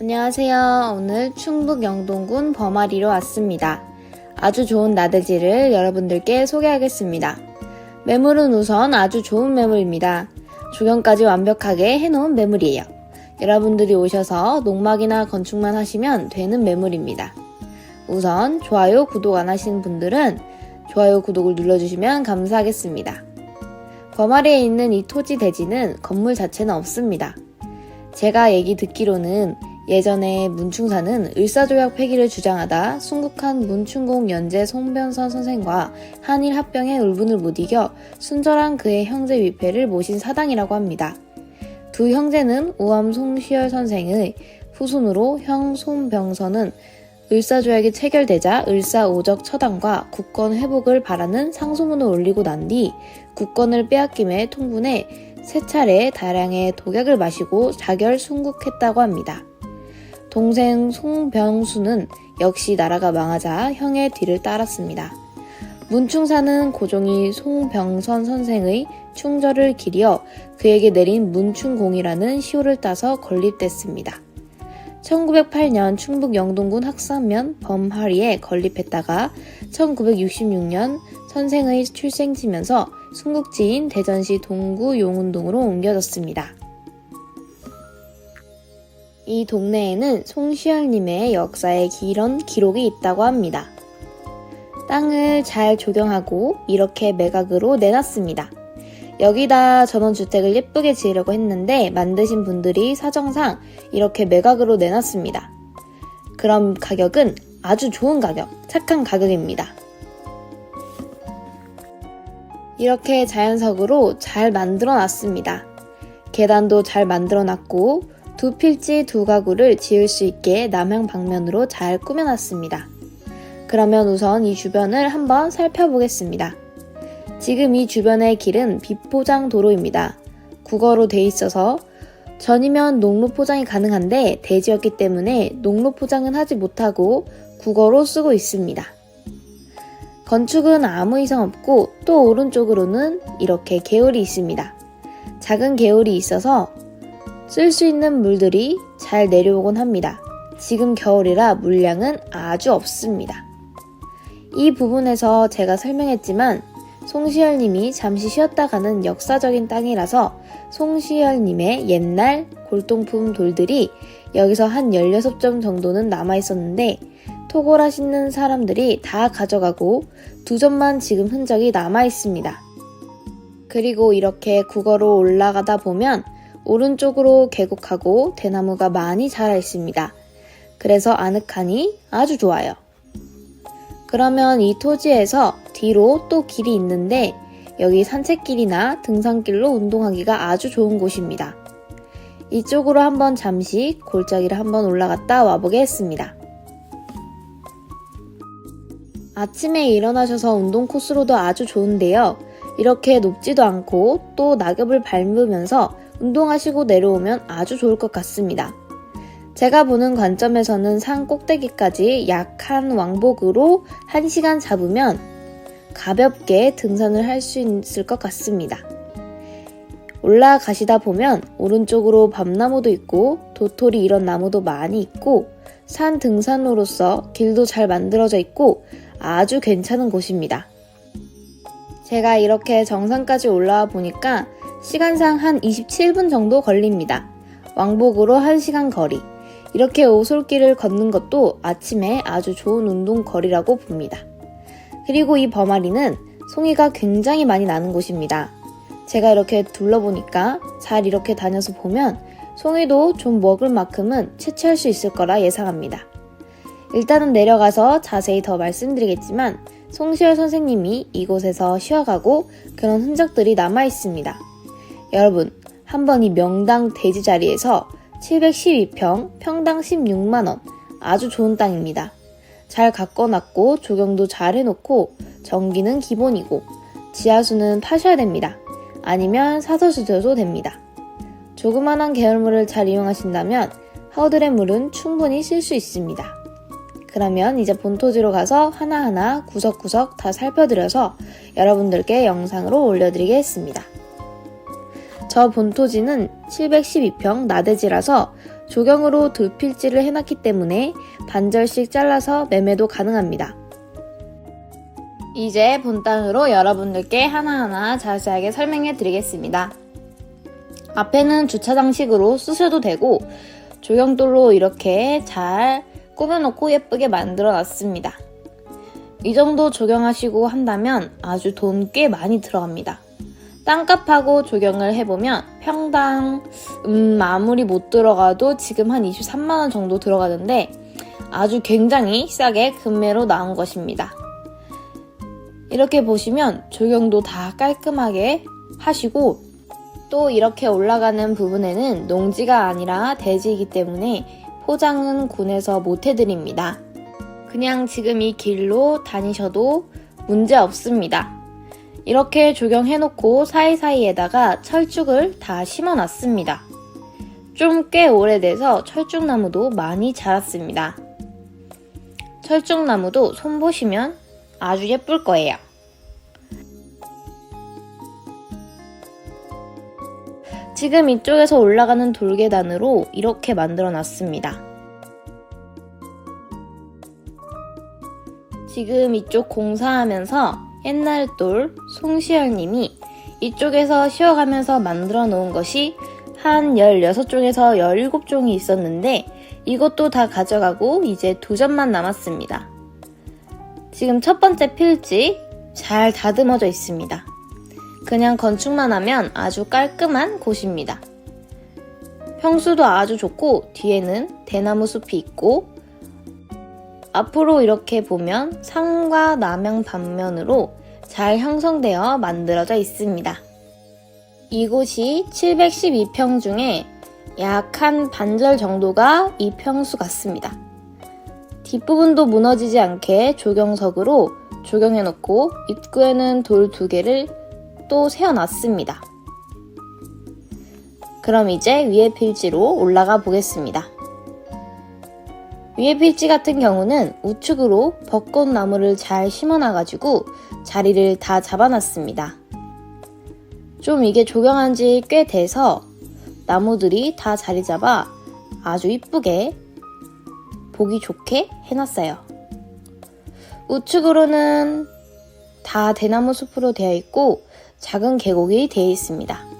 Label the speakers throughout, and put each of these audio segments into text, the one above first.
Speaker 1: 안녕하세요. 오늘 충북 영동군 범아리로 왔습니다. 아주 좋은 나들지를 여러분들께 소개하겠습니다. 매물은 우선 아주 좋은 매물입니다. 조경까지 완벽하게 해놓은 매물이에요. 여러분들이 오셔서 농막이나 건축만 하시면 되는 매물입니다. 우선 좋아요, 구독 안 하신 분들은 좋아요, 구독을 눌러주시면 감사하겠습니다. 범아리에 있는 이 토지 대지는 건물 자체는 없습니다. 제가 얘기 듣기로는 예전에 문충사는 을사조약 폐기를 주장하다 순국한 문충공 연재 송변선 선생과 한일 합병의 울분을 못 이겨 순절한 그의 형제 위패를 모신 사당이라고 합니다. 두 형제는 우암 송시열 선생의 후손으로 형 손병선은 을사조약이 체결되자 을사오적 처단과 국권 회복을 바라는 상소문을 올리고 난 뒤 국권을 빼앗김에 통분해 세 차례 다량의 독약을 마시고 자결 순국했다고 합니다. 동생 송병수는 역시 나라가 망하자 형의 뒤를 따랐습니다. 문충사는 고종이 송병선 선생의 충절을 기리어 그에게 내린 문충공이라는 시호를 따서 건립됐습니다. 1908년 충북 영동군 학산면 범하리에 건립했다가 1966년 선생의 출생지면서 순국지인 대전시 동구 용운동으로 옮겨졌습니다. 이 동네에는 송시열님의 역사의 이런 기록이 있다고 합니다. 땅을 잘 조경하고 이렇게 매각으로 내놨습니다. 여기다 전원주택을 예쁘게 지으려고 했는데 만드신 분들이 사정상 이렇게 매각으로 내놨습니다. 그럼 가격은 아주 좋은 가격, 착한 가격입니다. 이렇게 자연석으로 잘 만들어 놨습니다. 계단도 잘 만들어 놨고 두 필지 두 가구를 지을 수 있게 남향 방면으로 잘 꾸며놨습니다. 그러면 우선 이 주변을 한번 살펴보겠습니다. 지금 이 주변의 길은 비포장 도로입니다. 국어로 돼 있어서 전이면 농로 포장이 가능한데 대지였기 때문에 농로 포장은 하지 못하고 국어로 쓰고 있습니다. 건축은 아무 이상 없고 또 오른쪽으로는 이렇게 개울이 있습니다. 작은 개울이 있어서 쓸 수 있는 물들이 잘 내려오곤 합니다. 지금 겨울이라 물량은 아주 없습니다. 이 부분에서 제가 설명했지만 송시열님이 잠시 쉬었다 가는 역사적인 땅이라서 송시열님의 옛날 골동품 돌들이 여기서 한 16점 정도는 남아 있었는데 토고라 씻는 사람들이 다 가져가고 두 점만 지금 흔적이 남아 있습니다. 그리고 이렇게 국어로 올라가다 보면 오른쪽으로 계곡하고 대나무가 많이 자라 있습니다. 그래서 아늑하니 아주 좋아요. 그러면 이 토지에서 뒤로 또 길이 있는데 여기 산책길이나 등산길로 운동하기가 아주 좋은 곳입니다. 이쪽으로 한번 잠시 골짜기를 한번 올라갔다 와보겠습니다. 아침에 일어나셔서 운동 코스로도 아주 좋은데요. 이렇게 높지도 않고 또 낙엽을 밟으면서 운동하시고 내려오면 아주 좋을 것 같습니다. 제가 보는 관점에서는 산 꼭대기까지 약한 왕복으로 1시간 잡으면 가볍게 등산을 할 수 있을 것 같습니다. 올라가시다 보면 오른쪽으로 밤나무도 있고 도토리 이런 나무도 많이 있고 산 등산로로서 길도 잘 만들어져 있고 아주 괜찮은 곳입니다. 제가 이렇게 정상까지 올라와 보니까 시간상 한 27분 정도 걸립니다. 왕복으로 1시간 거리. 이렇게 오솔길을 걷는 것도 아침에 아주 좋은 운동 거리라고 봅니다. 그리고 이 범아리는 송이가 굉장히 많이 나는 곳입니다. 제가 이렇게 둘러보니까 잘 이렇게 다녀서 보면 송이도 좀 먹을 만큼은 채취할 수 있을 거라 예상합니다. 일단은 내려가서 자세히 더 말씀드리겠지만 송시열 선생님이 이곳에서 쉬어가고 그런 흔적들이 남아 있습니다. 여러분, 한번 이 명당 대지 자리에서 712평, 평당 16만원, 아주 좋은 땅입니다. 잘 가꿔놨고 조경도 잘 해놓고 전기는 기본이고 지하수는 파셔야 됩니다. 아니면 사서 주셔도 됩니다. 조그만한 계열물을 잘 이용하신다면 하우들의 물은 충분히 쓸 수 있습니다. 그러면 이제 본토지로 가서 하나하나 구석구석 다 살펴드려서 여러분들께 영상으로 올려드리겠습니다. 저 본토지는 712평 나대지라서 조경으로 두 필지를 해놨기 때문에 반절씩 잘라서 매매도 가능합니다. 이제 본 땅으로 여러분들께 하나하나 자세하게 설명해 드리겠습니다. 앞에는 주차장식으로 쓰셔도 되고 조경돌로 이렇게 잘 꾸며놓고 예쁘게 만들어 놨습니다. 이 정도 조경하시고 한다면 아주 돈 꽤 많이 들어갑니다. 땅값하고 조경을 해보면 평당 음, 아무리 못 들어가도 지금 한 23만원 정도 들어가는데 아주 굉장히 싸게 금매로 나온 것입니다. 이렇게 보시면 조경도 다 깔끔하게 하시고 또 이렇게 올라가는 부분에는 농지가 아니라 대지이기 때문에 포장은 군에서 못 해드립니다. 그냥 지금 이 길로 다니셔도 문제 없습니다. 이렇게 조경해놓고 사이사이에다가 철쭉을 다 심어놨습니다. 좀 꽤 오래돼서 철쭉나무도 많이 자랐습니다. 철쭉나무도 손보시면 아주 예쁠 거예요. 지금 이쪽에서 올라가는 돌계단으로 이렇게 만들어 놨습니다. 지금 이쪽 공사하면서 옛날 돌 송시열님이 이쪽에서 쉬어가면서 만들어 놓은 것이 한 16종에서 17종이 있었는데 이것도 다 가져가고 이제 두 점만 남았습니다. 지금 첫 번째 필지 잘 다듬어져 있습니다. 그냥 건축만 하면 아주 깔끔한 곳입니다. 평수도 아주 좋고 뒤에는 대나무 숲이 있고 앞으로 이렇게 보면 상과 남양 반면으로 잘 형성되어 만들어져 있습니다. 이곳이 712평 중에 약 한 반절 정도가 이 평수 같습니다. 뒷부분도 무너지지 않게 조경석으로 조경해놓고 입구에는 돌 두 개를 또 세워놨습니다. 그럼 이제 위에 필지로 올라가 보겠습니다. 위에 필지 같은 경우는 우측으로 벚꽃나무를 잘 심어놔가지고 자리를 다 잡아놨습니다. 좀 이게 조경한 지 꽤 돼서 나무들이 다 자리 잡아 아주 이쁘게 보기 좋게 해놨어요. 우측으로는 다 대나무 숲으로 되어 있고 작은 계곡이 되어 있습니다.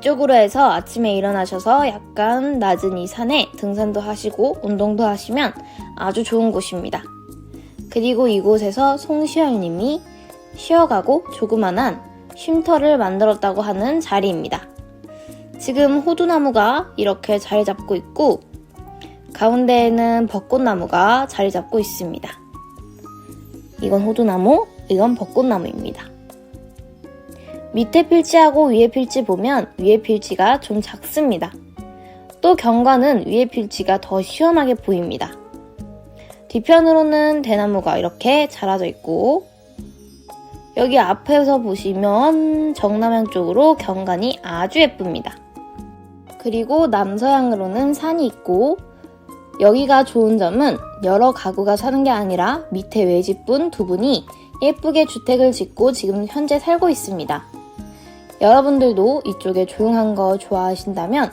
Speaker 1: 이쪽으로 해서 아침에 일어나셔서 약간 낮은 이 산에 등산도 하시고 운동도 하시면 아주 좋은 곳입니다. 그리고 이곳에서 송시열님이 쉬어가고 조그만한 쉼터를 만들었다고 하는 자리입니다. 지금 호두나무가 이렇게 자리 잡고 있고 가운데에는 벚꽃나무가 자리 잡고 있습니다. 이건 호두나무, 이건 벚꽃나무입니다. 밑에 필지하고 위에 필지 보면 위에 필지가 좀 작습니다. 또 경관은 위에 필지가 더 시원하게 보입니다. 뒤편으로는 대나무가 이렇게 자라져 있고 여기 앞에서 보시면 정남향 쪽으로 경관이 아주 예쁩니다. 그리고 남서향으로는 산이 있고 여기가 좋은 점은 여러 가구가 사는 게 아니라 밑에 외집분 두 분이 예쁘게 주택을 짓고 지금 현재 살고 있습니다. 여러분들도 이쪽에 조용한 거 좋아하신다면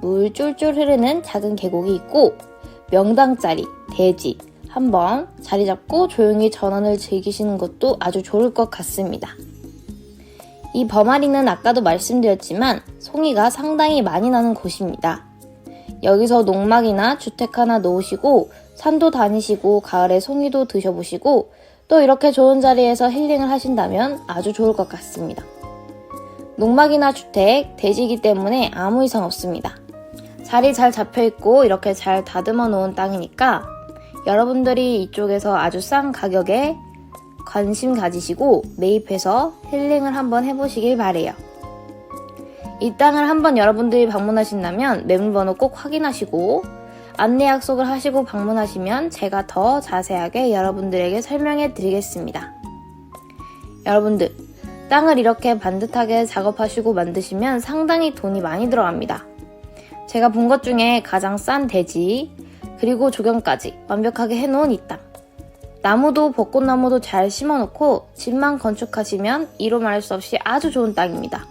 Speaker 1: 물 쫄쫄 흐르는 작은 계곡이 있고 명당짜리 대지 한번 자리 잡고 조용히 전원을 즐기시는 것도 아주 좋을 것 같습니다. 이 범아리는 아까도 말씀드렸지만 송이가 상당히 많이 나는 곳입니다. 여기서 농막이나 주택 하나 놓으시고 산도 다니시고 가을에 송이도 드셔보시고 또 이렇게 좋은 자리에서 힐링을 하신다면 아주 좋을 것 같습니다. 농막이나 주택, 대지이기 때문에 아무 이상 없습니다. 자리 잘 잡혀있고 이렇게 잘 다듬어 놓은 땅이니까 여러분들이 이쪽에서 아주 싼 가격에 관심 가지시고 매입해서 힐링을 한번 해보시길 바래요. 이 땅을 한번 여러분들이 방문하신다면 매물번호 꼭 확인하시고 안내 약속을 하시고 방문하시면 제가 더 자세하게 여러분들에게 설명해 드리겠습니다. 여러분들, 땅을 이렇게 반듯하게 작업하시고 만드시면 상당히 돈이 많이 들어갑니다. 제가 본 것 중에 가장 싼 대지, 그리고 조경까지 완벽하게 해놓은 이 땅. 나무도 벚꽃나무도 잘 심어놓고 집만 건축하시면 이로 말할 수 없이 아주 좋은 땅입니다.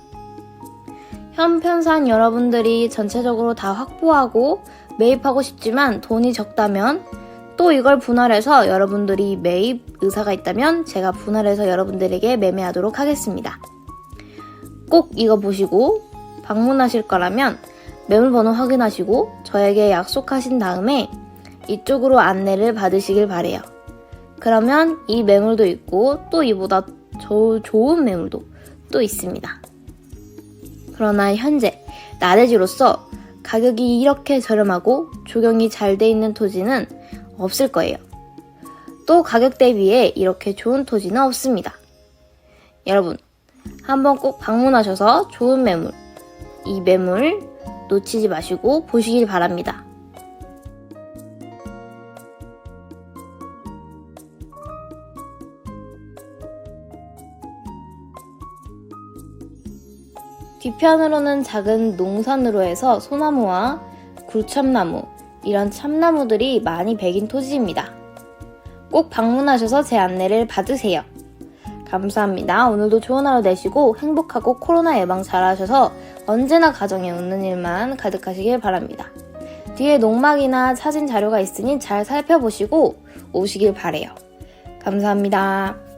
Speaker 1: 현편산 여러분들이 전체적으로 다 확보하고 매입하고 싶지만 돈이 적다면 또 이걸 분할해서 여러분들이 매입 의사가 있다면 제가 분할해서 여러분들에게 매매하도록 하겠습니다. 꼭 이거 보시고 방문하실 거라면 매물번호 확인하시고 저에게 약속하신 다음에 이쪽으로 안내를 받으시길 바래요. 그러면 이 매물도 있고 또 이보다 저 좋은 매물도 또 있습니다. 그러나 현재 나대지로서 가격이 이렇게 저렴하고 조경이 잘 돼 있는 토지는 없을 거예요. 또 가격 대비에 이렇게 좋은 토지는 없습니다. 여러분, 한번 꼭 방문하셔서 좋은 매물, 이 매물 놓치지 마시고 보시길 바랍니다. 뒤편으로는 작은 농산으로 해서 소나무와 굴참나무, 이런 참나무들이 많이 배긴 토지입니다. 꼭 방문하셔서 제 안내를 받으세요. 감사합니다. 오늘도 좋은 하루 되시고 행복하고 코로나 예방 잘 하셔서 언제나 가정에 웃는 일만 가득하시길 바랍니다. 뒤에 농막이나 사진 자료가 있으니 잘 살펴보시고 오시길 바래요. 감사합니다.